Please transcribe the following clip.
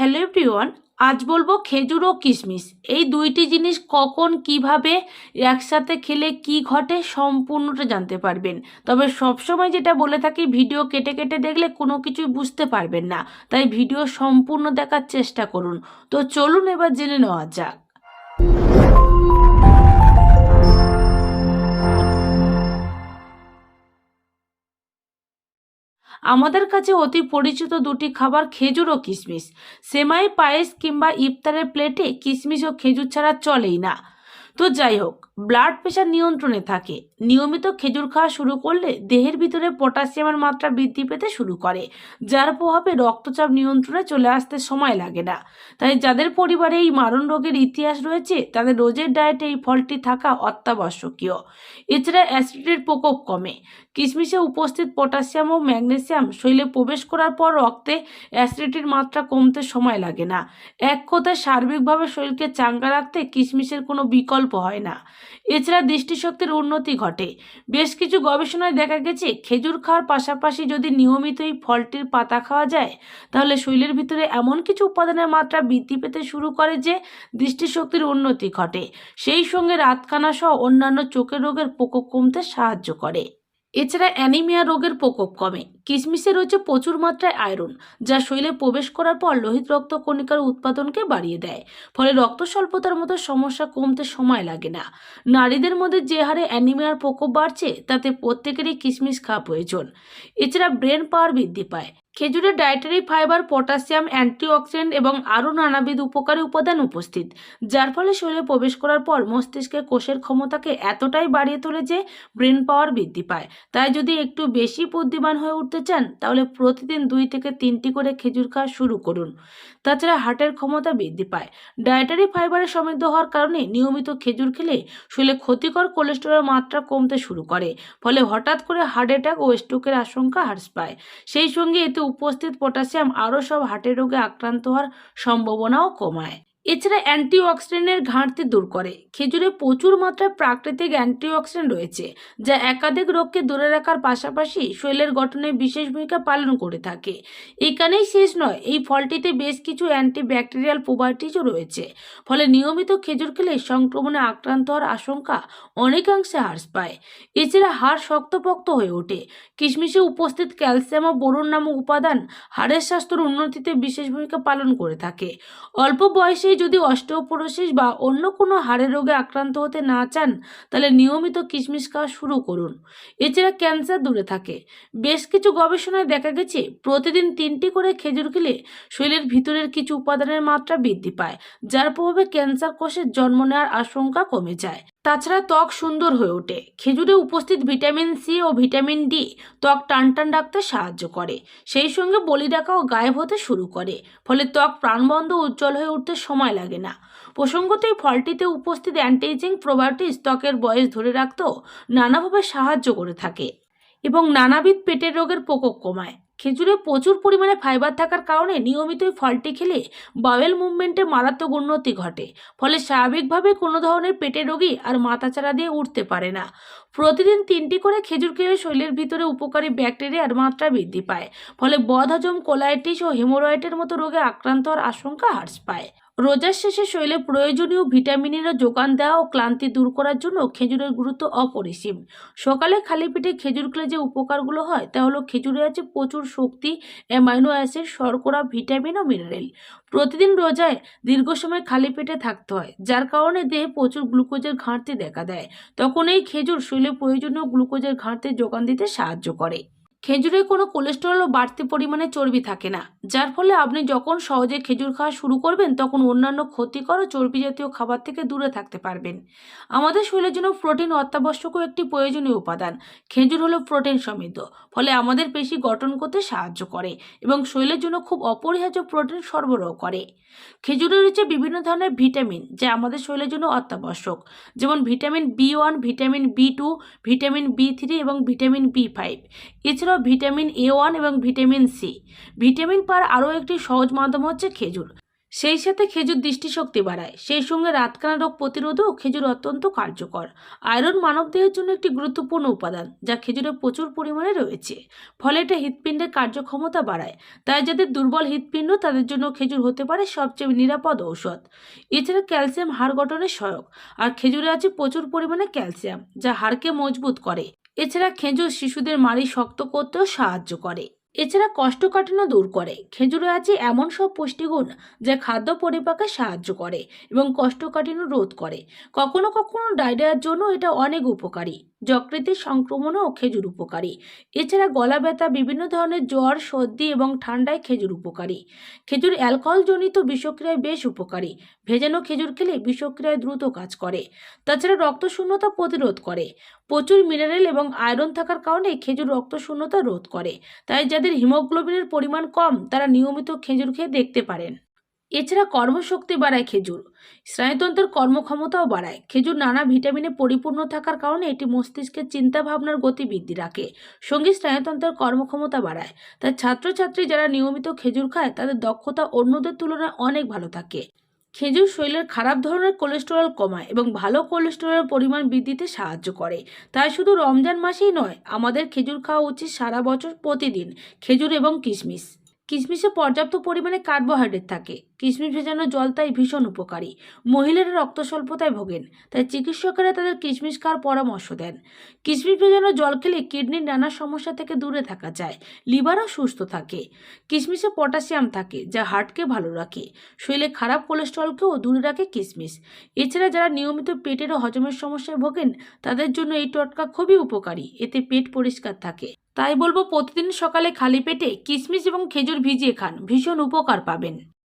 Hello everyone আজ বলব খেজুর ও কিশমিশ। এই দুইটি জিনিস কখন, কীভাবে একসাথে খেলে কি ঘটে সম্পূর্ণটা জানতে পারবেন। তবে সবসময় যেটা বলে থাকি, ভিডিও কেটে কেটে দেখলে কোনো কিছুই বুঝতে পারবেন না। তাই ভিডিও সম্পূর্ণ দেখার চেষ্টা করুন। তো চলুন এবার জেনে নেওয়া যাক। আমাদের কাছে অতি পরিচিত দুটি খাবার খেজুর ও কিশমিশ সেমাই, পায়েস কিংবা ইফতারের প্লেটে কিশমিশ ও খেজুর ছাড়া চলেই না। তো যাই হোক ব্লাড প্রেশার নিয়ন্ত্রণে থাকে। নিয়মিত খেজুর খাওয়া শুরু করলে দেহের ভিতরে পটাশিয়ামের মাত্রা বৃদ্ধি পেতে শুরু করে, যার প্রভাবে রক্তচাপ নিয়ন্ত্রণে চলে আসতে সময় লাগে না। তাই যাদের পরিবারে এই মারণ রোগের ইতিহাস রয়েছে, তাদের রোজের ডায়েটে এই ফলটি থাকা অত্যাবশ্যকীয়। এছাড়া অ্যাসিডের প্রকোপ কমে। কিশমিশে উপস্থিত পটাশিয়াম ও ম্যাগনেসিয়াম শরীরে প্রবেশ করার পর রক্তে অ্যাসিডিটির মাত্রা কমতে সময় লাগে না। এক কথায় সার্বিকভাবে শরীরকে চাঙ্গা রাখতে কিশমিশের কোনো বিকল্প হয় না। এছাড়া দৃষ্টিশক্তির উন্নতি ঘটে। বেশ কিছু গবেষণায় দেখা গেছে, খেজুর খাওয়ার পাশাপাশি যদি নিয়মিত এই ফলটির পাতা খাওয়া যায়, তাহলে শরীরের ভিতরে এমন কিছু উপাদানের মাত্রা বৃদ্ধি পেতে শুরু করে যে দৃষ্টিশক্তির উন্নতি ঘটে। সেই সঙ্গে রাতকানা সহ অন্যান্য চোখের রোগের প্রকোপ কমতে সাহায্য করে। এছাড়া অ্যানিমিয়া রোগের প্রকোপ কমে। কিশমিশে রয়েছে প্রচুর মাত্রায় আয়রন, যা শরীরে প্রবেশ করার পর লোহিত রক্ত কণিকার উৎপাদনকে বাড়িয়ে দেয়। ফলে রক্ত স্বল্পতার মতো সমস্যা কমতে সময় লাগে না। নারীদের মধ্যে যে হারে অ্যানিমিয়ার প্রকোপ বাড়ছে, তাতে প্রত্যেকেরই কিশমিশ খাওয়া প্রয়োজন। এছাড়া ব্রেন পাওয়ার বৃদ্ধি পায়। খেজুরে ডায়েটারি ফাইবার পটাশিয়াম অ্যান্টিঅক্সিডেন্ট এবং আরও নানাবিধ উপকারী উপাদান উপস্থিত, যার ফলে শরীরে প্রবেশ করার পর মস্তিষ্কের কোষের ক্ষমতাকে এতটাই বাড়িয়ে তোলে যে ব্রেন পাওয়ার বৃদ্ধি পায়। তাই যদি একটু বেশি বুদ্ধিমান হয়ে উঠতে চান, তাহলে প্রতিদিন দুই থেকে তিনটি করে খেজুর খাওয়া শুরু করুন। তাছাড়া হার্টের ক্ষমতা বৃদ্ধি পায়। ডায়েটারি ফাইবারে সমৃদ্ধ হওয়ার কারণে নিয়মিত খেজুর খেলে শরীরে ক্ষতিকর কোলেস্টেরলের মাত্রা কমতে শুরু করে, ফলে হঠাৎ করে হার্ট অ্যাটাক ও স্ট্রোকের আশঙ্কা হ্রাস পায়। সেই সঙ্গে এতে উপস্থিত পটাশিয়াম আরও সব হার্টের রোগে আক্রান্ত হওয়ার সম্ভাবনাও কমায়। এছাড়া অ্যান্টিঅক্সিডেন্টের ঘাটতি দূর করে। খেজুরে প্রচুর মাত্রায় প্রাকৃতিক অ্যান্টিঅক্সিডেন্ট রয়েছে, যা একাধিক রোগকে দূরে রাখার পাশাপাশি শরীরের গঠনে বিশেষ ভূমিকা পালন করে থাকে। এখানেই শেষ নয়, এই ফলটিতে বেশ কিছু অ্যান্টিব্যাকটেরিয়াল প্রোবায়োটিকও রয়েছে, ফলে নিয়মিত খেজুর খেলে সংক্রমণে আক্রান্ত হওয়ার আশঙ্কা অনেকাংশে হ্রাস পায়। এছাড়া হাড় শক্তপোক্ত হয়ে ওঠে। কিশমিশে উপস্থিত ক্যালসিয়াম ও বোরন নামক উপাদান হাড়ের স্বাস্থ্যের উন্নতিতে বিশেষ ভূমিকা পালন করে থাকে। অল্প বয়সেই যদি অস্টিওপোরোসিস বা অন্য কোনো হাড়ের রোগে আক্রান্ত হতে না চান, তাহলে নিয়মিত কিশমিশ খাওয়া শুরু করুন। এছাড়া ক্যান্সার দূরে থাকে। বেশ কিছু গবেষণায় দেখা গেছে, প্রতিদিন তিনটি করে খেজুর খেলে শরীরের ভিতরের কিছু উপাদানের মাত্রা বৃদ্ধি পায়, যার প্রভাবে ক্যান্সার কোষের জন্ম নেওয়ার আশঙ্কা কমে যায়। তাছাড়া ত্বক সুন্দর হয়ে ওঠে। খেজুরে উপস্থিত ভিটামিন সি ও ভিটামিন ডি ত্বক টান টান রাখতে সাহায্য করে। সেই সঙ্গে বলিরেখাও গায়েব হতে শুরু করে, ফলে ত্বক প্রাণবন্ধ উজ্জ্বল হয়ে উঠতে সময় লাগে না। প্রসঙ্গত এই ফলটিতে উপস্থিত অ্যান্টিএজিং প্রোবায়োটিক্স ত্বকের বয়স ধরে রাখতেও নানাভাবে সাহায্য করে থাকে এবং নানাবিধ পেটের রোগের প্রকোপ কমায়। খেজুরে প্রচুর পরিমাণে ফাইবার থাকার কারণে নিয়মিত ফলটি খেলে বাওয়েল মুভমেন্টে মারাত্মক উন্নতি ঘটে। ফলে স্বাভাবিকভাবে কোনো ধরনের পেটে রোগী আর মাথাচাড়া দিয়ে উঠতে পারে না। প্রতিদিন তিনটি করে খেজুর খেলে শরীরের ভিতরে উপকারী ব্যাকটেরিয়ার মাত্রা বৃদ্ধি পায়। ফলে বদহজম কোলাইটিস ও হেমোরয়েডের মতো রোগে আক্রান্ত হওয়ার আশঙ্কা হ্রাস পায়। রোজার শেষে শরীরে প্রয়োজনীয় ভিটামিনেরও যোগান দেওয়া ও ক্লান্তি দূর করার জন্য খেজুরের গুরুত্ব অপরিসীম। সকালে খালি পেটে খেজুর খেলে যে উপকারগুলো হয়, তা হলো খেজুরে আছে প্রচুর শক্তি, অ্যামাইনো অ্যাসিড, শর্করা, ভিটামিন ও মিনারেল। প্রতিদিন রোজায় দীর্ঘ সময় খালি পেটে থাকতে হয়, যার কারণে দেহে প্রচুর গ্লুকোজের ঘাটতি দেখা দেয়। তখন এই খেজুর শরীরে প্রয়োজনীয় গ্লুকোজের ঘাটতি যোগান দিতে সাহায্য করে। খেজুরে কোনো কোলেস্টেরল ও বাড়তি পরিমাণে চর্বি থাকে না, যার ফলে আপনি যখন সহজে খেজুর খাওয়া শুরু করবেন, তখন অন্যান্য ক্ষতিকর ও চর্বি জাতীয় খাবার থেকে দূরে থাকতে পারবেন। আমাদের শরীরের জন্য প্রোটিন অত্যাবশ্যকীয় একটি প্রয়োজনীয় উপাদান। খেজুর হলো প্রোটিন সমৃদ্ধ, ফলে আমাদের পেশি গঠন করতে সাহায্য করে এবং শরীরের জন্য খুব অপরিহার্য প্রোটিন সরবরাহ করে। খেজুরে রয়েছে বিভিন্ন ধরনের ভিটামিন যা আমাদের শরীরের জন্য অত্যাবশ্যক, যেমন vitamin B one, vitamin B two, vitamin B three এবং ভিটামিন বি ফাইভ। এছাড়াও ভিটামিন এ ওয়ান এবং ভিটামিন সি। ভিটামিন পাওয়ার আরও একটি সহজ মাধ্যম হচ্ছে খেজুর। সেই সাথে খেজুর দৃষ্টিশক্তি বাড়ায়। সেই সঙ্গে রাতকানা রোগ প্রতিরোধেও খেজুর অত্যন্ত কার্যকর। আয়রন মানবদেহের জন্য একটি গুরুত্বপূর্ণ উপাদান, যা খেজুরে প্রচুর পরিমাণে রয়েছে। ফলে এটা হৃৎপিণ্ডের কার্যক্ষমতা বাড়ায়। তাই যাদের দুর্বল হৃৎপিণ্ড, তাদের জন্য খেজুর হতে পারে সবচেয়ে নিরাপদ ঔষধ। এছাড়া ক্যালসিয়াম হাড় গঠনের সহায়ক। আর খেজুরে আছে প্রচুর পরিমাণে ক্যালসিয়াম, যা হাড়কে মজবুত করে। এছাড়া খেজুর শিশুদের মাড়ি শক্ত করতেও সাহায্য করে। এছাড়া কোষ্ঠকাঠিন্য দূর করে। খেজুরে আছে এমন সব পুষ্টিগুণ যা খাদ্য পরিপাকে সাহায্য করে এবং কোষ্ঠকাঠিন্য রোধ করে। কখনো কখনো ডায়রিয়ার জন্য এটা অনেক উপকারী। যকৃতির সংক্রমণেও খেজুর উপকারী। এছাড়া গলা ব্যথা, বিভিন্ন ধরনের জ্বর, সর্দি এবং ঠান্ডায় খেজুর উপকারী। খেজুর অ্যালকোহলজনিত বিষক্রিয়ায় বেশ উপকারী। ভেজানো খেজুর খেলে বিষক্রিয়ায় দ্রুত কাজ করে। তাছাড়া রক্তশূন্যতা প্রতিরোধ করে। প্রচুর মিনারেল এবং আয়রন থাকার কারণে খেজুর রক্তশূন্যতা রোধ করে। তাই যাদের হিমোগ্লোবিনের পরিমাণ কম, তারা নিয়মিত খেজুর খেয়ে দেখতে পারেন। এছাড়া কর্মশক্তি বাড়ায় খেজুর। স্নায়ুতন্ত্রের কর্মক্ষমতাও বাড়ায়। খেজুর নানা ভিটামিনে পরিপূর্ণ থাকার কারণে এটি মস্তিষ্কের চিন্তা ভাবনার গতি বৃদ্ধি রাখে, সঙ্গী স্নায়ুতন্ত্রের কর্মক্ষমতা বাড়ায়। তাই ছাত্রছাত্রী যারা নিয়মিত খেজুর খায়, তাদের দক্ষতা অন্যদের তুলনায় অনেক ভালো থাকে। খেজুর শরীরের খারাপ ধরনের কোলেস্টেরল কমায় এবং ভালো কোলেস্টেরলের পরিমাণ বৃদ্ধিতে সাহায্য করে। তাই শুধু রমজান মাসেই নয়, আমাদের খেজুর খাওয়া উচিত সারা বছর প্রতিদিন, খেজুর এবং কিশমিশ। কিশমিশে পর্যাপ্ত পরিমাণে কার্বোহাইড্রেট থাকে। কিশমিশ ভেজানো জল তাই ভীষণ উপকারী। মহিলারা রক্ত স্বল্পতায় ভোগেন, তাই চিকিৎসকেরা তাদের কিশমিশ খাওয়ার পরামর্শ দেন। কিশমিশ ভেজানো জল খেলে কিডনির নানা সমস্যা থেকে দূরে থাকা যায়, লিভারও সুস্থ থাকে। কিশমিশে পটাশিয়াম থাকে, যা হার্টকে ভালো রাখে। শরীরে খারাপ কোলেস্ট্রলকেও দূরে রাখে কিশমিশ। এছাড়া যারা নিয়মিত পেটের ও হজমের সমস্যায় ভোগেন, তাদের জন্য এই টটকা খুবই উপকারী। এতে পেট পরিষ্কার থাকে। তাই বলব প্রতিদিন সকালে খালি পেটে কিশমিশ এবং খেজুর ভিজিয়ে খান। ভীষণ উপকার পাবেন।